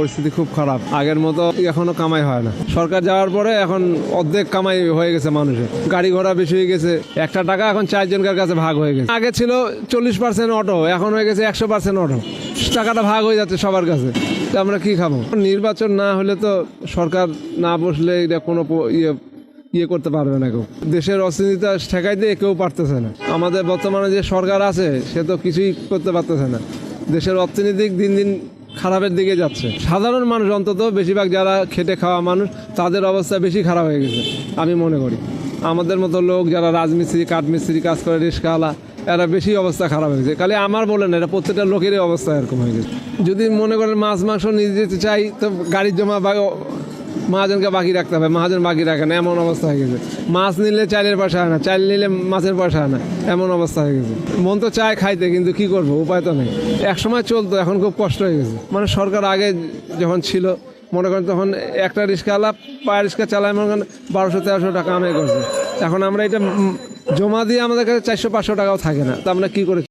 পরিস্থিতি খুব খারাপ। আগের মতো এখনও কামাই হয় না। সরকার যাওয়ার পরে এখন অর্ধেক কামাই হয়ে গেছে মানুষের। গাড়ি ঘোড়া বেশি হয়ে গেছে। একটা টাকা এখন চারজনকার কাছে ভাগ হয়ে গেছে। আগে ছিল চল্লিশ পার্সেন্ট অটো এখন হয়ে গেছে একশো পার্সেন্ট অটো টাকাটা ভাগ হয়ে যাচ্ছে সবার কাছে। তো আমরা কি খাব? নির্বাচন না হলে তো সরকার না বসলে এটা কোনো ইয়ে ইয়ে করতে পারবে না কেউ। দেশের অস্থিরতা ঠেকাই দিয়ে কেউ পারতেছে না। আমাদের বর্তমানে যে সরকার আছে, সে তো কিছুই করতে পারতেছে না। দেশের অর্থনৈতিক দিন দিন খারাপের দিকে যাচ্ছে। সাধারণ মানুষ, অন্তত বেশিরভাগ যারা খেটে খাওয়া মানুষ, তাদের অবস্থা বেশি খারাপ হয়ে গেছে, আমি মনে করি। আমাদের মতো লোক যারা রাজমিস্ত্রি, কাঠমিস্ত্রি কাজ করে রিক্সাওয়ালা এরা বেশি অবস্থা খারাপ হয়ে গেছে। খালি আমার বলে না, এটা প্রত্যেকটা লোকেরই অবস্থা এরকম হয়ে গেছে। যদি মনে করেন মাছ, মাংস নিয়ে যেতে চাই, তো গাড়ির জমা বা মহাজনকে বাকি রাখতে হবে, মহাজন বাকি রাখে না, এমন অবস্থা হয়ে গেছে। মাছ নিলে চাইলের পয়সা না চাইল নিলে মাছের পয়সা না, এমন অবস্থা হয়ে গেছে। মন তো চায় খাইতে, কিন্তু কি করব, উপায় তো নেই। এক সময় চলতো, এখন খুব কষ্ট হয়ে গেছে। মানে সরকার আগে যখন ছিল, মনে করেন তখন একটা রিক্সাওয়ালা পায়ে রিক্সা চালায়, মনে করেন বারোশো, তেরোশো টাকা আদায় করছে। এখন আমরা এটা জমা দিয়ে আমাদের কাছে চারশো, পাঁচশো টাকাও থাকে না তা আমরা কী করে